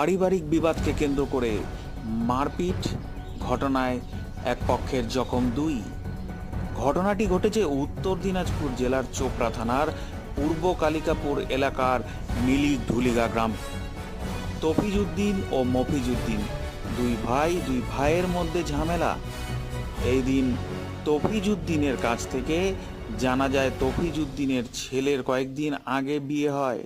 পারিবারিক বিবাদকে কেন্দ্র করে মারপিট, ঘটনায় এক পক্ষের জখম দুই। ঘটনাটি ঘটেছে উত্তর দিনাজপুর জেলার চোপড়া থানার পূর্ব কালিকাপুর এলাকার মিলি ধুলিগা গ্রাম। তফিজুদ্দিন ও মফিজুদ্দিন দুই ভাই, দুই ভাইয়ের মধ্যে ঝামেলা। এই দিন তফিজুদ্দিনের কাছ থেকে জানা যায় তফিজুদ্দিনের ছেলের কয়েকদিন আগে বিয়ে হয়।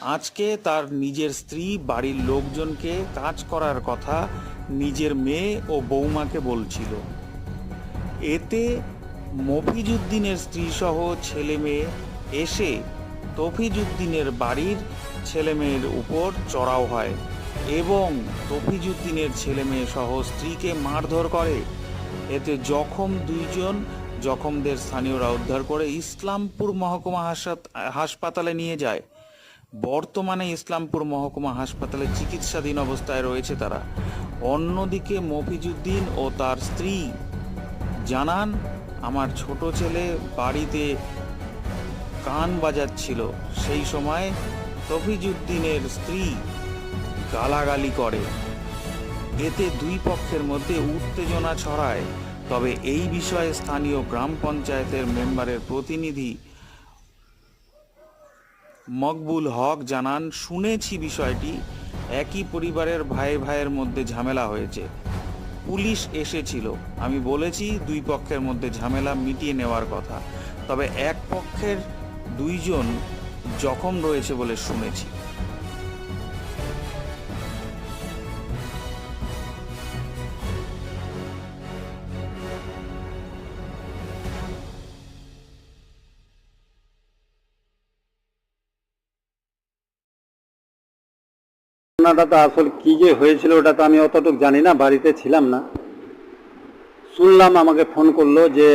আজকে তার নিজের স্ত্রী, বাড়ির লোকজনকে কাজ করার কথা নিজের মেয়ে ও বৌমাকে বলছিল। এতে মফিজউদ্দিনের স্ত্রী সহ ছেলে মেয়ে এসে তফিজউদ্দিনের বাড়ির ছেলে মেয়ের উপর চড়াও হয় এবং তফিজউদ্দিনের ছেলে মেয়ে সহ স্ত্রীকে মারধর করে। এতে জখম দুইজন, জখমদের স্থানীয়রা উদ্ধার করে ইসলামপুর মহকুমা হাসপাত- হাসপাতালে নিয়ে যায়। বর্তমানে ইসলামপুর মহকুমা হাসপাতালে চিকিৎসাধীন অবস্থায় রয়েছে তারা। অন্যদিকে মফিজুদ্দিন ও তার স্ত্রী জানান, আমার ছোট ছেলে বাড়িতে কান বাজাচ্ছিল। সেই সময় তফিজুদ্দিনের স্ত্রী গালাগালি করে। এতে দুই পক্ষের মধ্যে উত্তেজনা ছড়ায়। তবে এই বিষয়ে স্থানীয় গ্রাম পঞ্চায়েতের মেম্বারের প্রতিনিধি মকবুল হক জানান, শুনেছি বিষয়টি। একই পরিবারের ভাই ভাইয়ের মধ্যে ঝামেলা হয়েছে। পুলিশ এসেছিল। আমি বলেছি দুই পক্ষের মধ্যে ঝামেলা মিটিয়ে নেওয়ার কথা। তবে এক পক্ষের দুইজন জখম রয়েছে বলে শুনেছি। ঘটনাটা তো আসলে কি যে হয়েছিল ওটা তো আমি অতটুকু জানি না, বাড়িতে ছিলাম না। শুনলাম আমাকে ফোন করল যে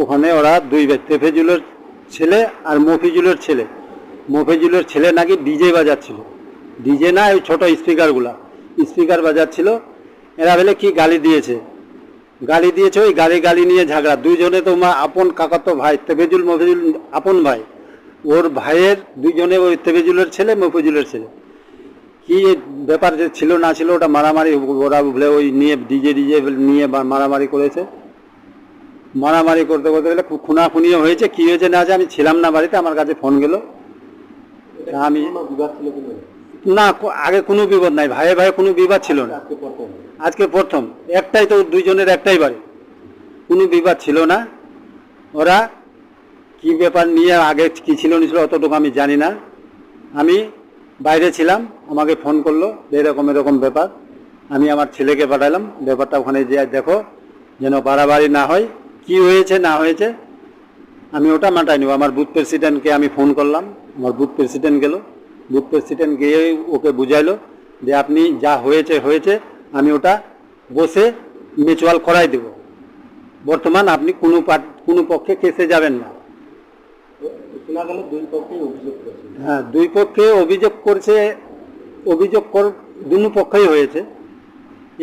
ওখানে ওরা দুই ব্যক্তি তেফেজুলের ছেলে আর মফিজুলের ছেলে। মফিজুলের ছেলে নাকি ডিজে বাজাচ্ছিল। ডিজে না ওই ছোট স্পিকারগুলা স্পিকার বাজাচ্ছিল। এরা বলে, কি গালি দিয়েছে? গালি দিয়েছে ওই গালি গালি নিয়ে ঝগড়া। দুইজনে তো আপন কাকাতো ভাই, তেফেজুল, মফিজুল, আপন ভাই। ওর ভাইয়ের দুইজনে ওই তেফেজুলের ছেলে, মফিজুলের ছেলে। কি ব্যাপার যে ছিল না ছিল ওটা মারামারি ওরা বলে ওই নিয়ে ডিজে ডিজে নিয়ে মারামারি করেছে। মারামারি করতে করতে গেলে খু- খুনাখুনিও হয়েছে কি হয়েছে না আছে আমি ছিলাম না বাড়িতে আমার কাছে ফোন গেল। আমি না আগে কোনো বিপদ নাই ভাইয়ে ভাইয়ে কোনো বিবাদ ছিল না। আজকে প্রথম। একটাই তো দুইজনের একটাই বাড়ি। কোনো বিবাদ ছিল না। ওরা কি ব্যাপার নিয়ে আগে কি ছিল না ছিল অতটুকু আমি জানি না। আমি বাইরে ছিলাম, আমাকে ফোন করল, যে এরকম এরকম ব্যাপার। আমি আমার ছেলেকে পাঠালাম, ব্যাপারটা ওখানে যে দেখো, যেন বাড়াবাড়ি না হয়, কি হয়েছে, না হয়েছে, আমি ওটা মাটাই নেব। আমার বুথ প্রেসিডেন্টকে আমি ফোন করলাম, আমার বুথ প্রেসিডেন্ট গেল। বুথ প্রেসিডেন্ট গিয়ে ওকে বুঝাইলো, যে আপনি যা হয়েছে হয়েছে, আমি ওটা বসে মিউচুয়াল করাই দেব। বর্তমান আপনি কোনো পার্ট কোনো পক্ষে কেসে যাবেন না। শোনা গেল দুই পক্ষেই অভিযোগ করেছে হ্যাঁ দুই পক্ষে অভিযোগ করছে, অভিযোগ কর, দুনো পক্ষই হয়েছে।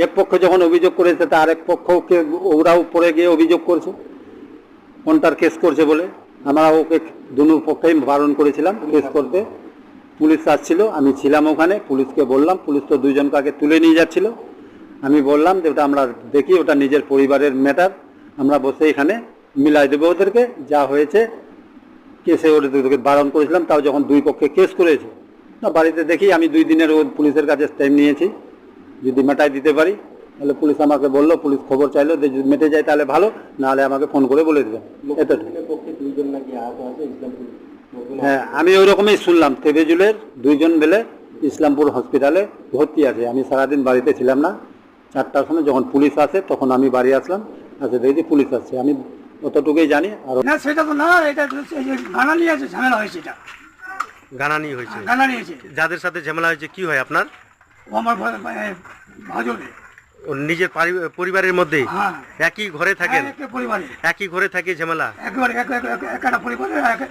এক পক্ষ যখন অভিযোগ করেছে, তা আরেক পক্ষকে ওরাও পরে গিয়ে অভিযোগ করছে। কোনটার কেস করছে বলে। আমরা ওকে দুনো পক্ষেই বারণ করেছিলাম কেস করতে। পুলিশ আসছিল, আমি ছিলাম ওখানে, পুলিশকে বললাম, পুলিশ তো দুইজনকে আগে তুলে নিয়ে যাচ্ছিল। আমি বললাম যে ওটা আমরা দেখি, ওটা নিজের পরিবারের ম্যাটার আমরা বসে এখানে মিলাই দেবো ওদেরকে, যা হয়েছে কেসে ওদেরকে বারণ করেছিলাম তাও যখন দুই পক্ষে কেস করেছে। না বাড়িতে দেখি আমি দুই দিনের ও পুলিশের কাছে টাইম নিয়েছি। যদি মেটাই দিতে পারি তাহলে পুলিশ আমাকে বলল পুলিশ খবর চাইলো যে যদি মেটে যায় তাহলে ভালো নাহলে আমাকে ফোন করে বলে দেবেন হ্যাঁ আমি ওই রকমই শুনলাম তেবেজুলের দুইজন মিলে ইসলামপুর হসপিটালে ভর্তি আছে। আমি সারাদিন বাড়িতে ছিলাম না। চারটার সময় যখন পুলিশ আসে তখন আমি বাড়ি আসলাম। আসে দেখি পুলিশ আসছে। আমি অতটুকুই জানি আর না সেটা তো না এটা তো এই যে গানা নিয়ে আছে ঝামেলা হয়েছে এটা। গানানি হয়েছে? গানা নিয়েছে যাদের সাথে ঝামেলা হয়েছে কি হয় আপনার? ও আমার ভা- ভা- ভাজবে। ও নিজের পারি- পরিবারের মধ্যে? হ্যাঁ। একই ঘরে থাকেন? একটা পরিবারে। একই ঘরে থাকে ঝামেলা? একেবারে এক এক- এক- একটা পরিবারে এক-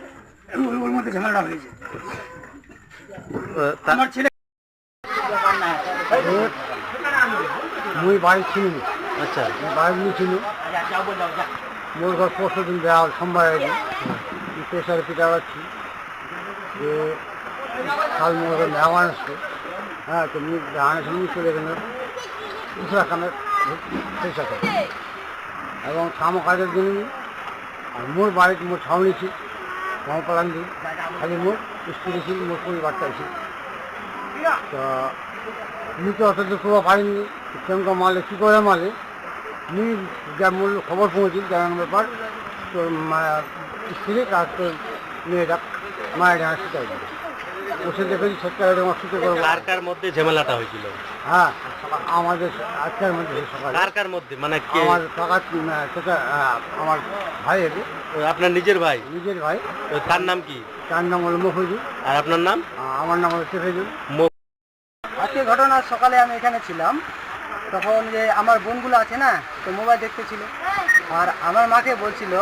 ওর- ওর মধ্যে ঝামেলা হয়েছে। আহ, তা- আমার ছেলে মুই বাড়ি ছিল আচ্ছা বাড়ি ছিল মোর ঘর পরশু দিন দেওয়া সোমবার প্রেশারে পিঠা পাচ্ছি যে কাল মোড়ে মেহমান আসছে। হ্যাঁ তো মুখ ডাহানের সঙ্গে চলে গেল দুসরা খানের শেষ আছে এবং থামো কাজের জন্য আর মোর বাড়িতে মোর ছাউনি ছিল মহাপালান দিই খালি মোর ছিল মোর পরিবারটা ছিল তো আমি তো অত করতে পারিনি সেরকম মালে কী করে মালে? আমি যা মূল খবর পৌঁছি জানানোর ব্যাপার তোর মা স্ত্রী আর তোর মেয়েটা মায়ের হাসি চাই বসে দেখেছি সত্যি সুতো করব কার কার মধ্যে ঝামেলাটা হয়েছিল? হ্যাঁ আমাদের আজকের মধ্যে সকালে। কার কার মধ্যে? মানে আমার কাকা সেটা আমার ভাই এটি আপনার নিজের ভাই? নিজের ভাই। তার নাম কি? তার নাম হলো মফুজুল। আর আপনার নাম? আমার নাম হলো শেফেজুল আজকে ঘটনা সকালে আমি এখানে ছিলাম। তখন যে আমার বোনগুলো আছে না, তো মোবাইল দেখতেছিল আর আমার মাকে বলছিল,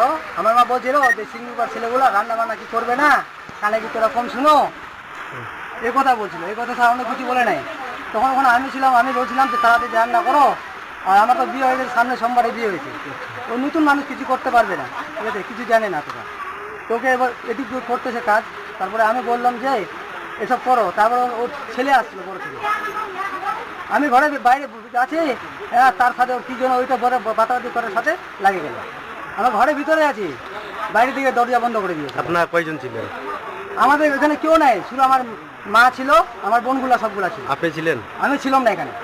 আমার মা বলছিল যে সিঙ্গুর ছেলেগুলো রান্না বান্না কি করবে না? কানে কি তোরা কম শুনো। এ কথা বলছিল। এই কথা অন্য কিছু বলে নাই। তখন ওখানে আমি ছিলাম, আমি বলছিলাম যে তাড়াতাড়ি রান্না করো, আর আমার তো বিয়ে হয়ে গেছে সামনে সোমবারে বিয়ে হয়েছে। ও নতুন মানুষ কিছু করতে পারবে না। ঠিক আছে, কিছু জানে না তোরা। তোকে এবার এদিক করতেছে কাজ। তারপরে আমি বললাম যে, এসব করো। তারপরে ওর ছেলে আসছিল বড় ছেলে। আমি ঘরের বাইরে আছি হ্যাঁ তার সাথে কি জন্য ওইটা বড় বাতাবাতি করার সাথে লাগে গেল। আমরা ঘরের ভিতরে আছি বাইরে থেকে দরজা বন্ধ করে দিয়েছে। আপনার কয়জন ছিলেন? আমাদের এখানে কেউ নাই শুধু আমার মা ছিল আমার বোনগুলা সবগুলা ছিল। আপনি ছিলেন? আমি ছিলাম না এখানে।